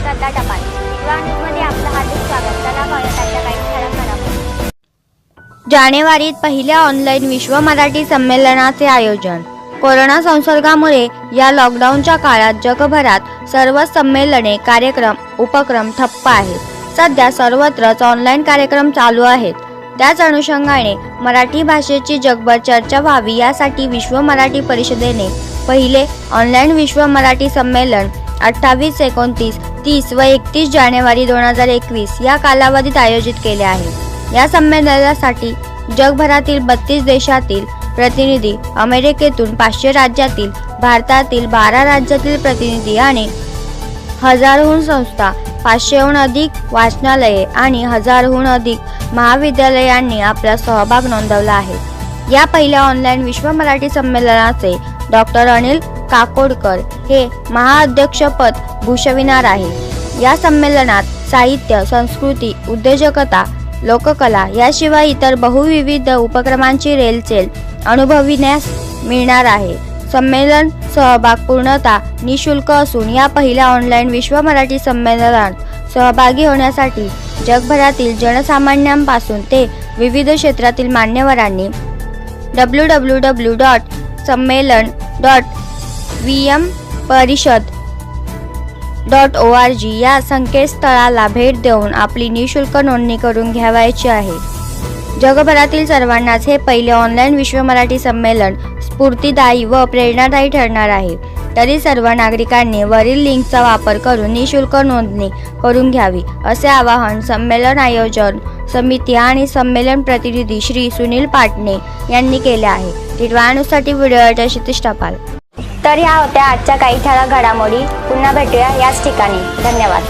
श्रद्धा टपाल. न्यूजमध्ये आपलं हार्दिक स्वागत. चला पाहूया काही ठळक घडामोडी जानेवारीत पहिल्या ऑनलाईन विश्व मराठी संमेलनाचे आयोजन. कोरोना संसर्गामुळे या लॉकडाऊनच्या काळात जगभरात सर्व संमेलने कार्यक्रम उपक्रम ठप्प आहेत. सध्या सर्वत्रच ऑनलाईन कार्यक्रम चालू आहेत. त्याच अनुषंगाने मराठी भाषेची जगभर चर्चा व्हावी यासाठी विश्व मराठी परिषदेने पहिले ऑनलाईन विश्व मराठी संमेलन अठ्ठावीस एकोणतीस तीस व एकतीस जानेवारी दोन हजार एकवीस या कालावधीत आयोजित केले आहे. या संमेलनासाठी जगभरातील बत्तीस देशातील प्रतिनिधी अमेरिकेतून पाचशे राज्यातील भारतातील बारा राज्यातील प्रतिनिधी आणि हजारहून संस्था पाचशेहून अधिक वाचनालये आणि हजारहून अधिक महाविद्यालयांनी आपला सहभाग नोंदवला आहे. या पहिल्या ऑनलाईन विश्व मराठी संमेलनाचे डॉक्टर अनिल काकोडकर हे महाअध्यक्षपद भूषविणार आहे. या संमेलनात साहित्य संस्कृती उद्योजकता लोककला याशिवाय इतर बहुविविध उपक्रमांची रेलचेल अनुभविण्यास मिळणार आहे. संमेलन सहभाग पूर्णतः निशुल्क असून या पहिल्या ऑनलाईन विश्व मराठी संमेलनात सहभागी होण्यासाठी जगभरातील जनसामान्यांपासून ते विविध क्षेत्रातील मान्यवरांनी डब्ल्यू डब्ल्यू डब्ल्यू डॉट संमेलन डॉट व्ही एम परिषद डॉट ओ आर जी या संकेतस्थळाला भेट देऊन आपली निशुल्क नोंदणी करून घ्यावायची आहे. जगभरातील सर्वांनाच हे पहिले ऑनलाईन विश्व मराठी संमेलन स्फूर्तिदायी व प्रेरणादायी ठरणार आहे. तरी सर्व नागरिकांनी वरील लिंकचा वापर करून निशुल्क नोंदणी करून घ्यावी असे आवाहन संमेलन आयोजन समिती आणि संमेलन प्रतिनिधी श्री सुनील पाटणे यांनी केले आहे. टिटवाळा व्हिडिओ क्षितिश टपाल. तर ह्या होत्या आजच्या काही ठळक घडामोडी. पुन्हा भेटूया याच ठिकाणी. धन्यवाद.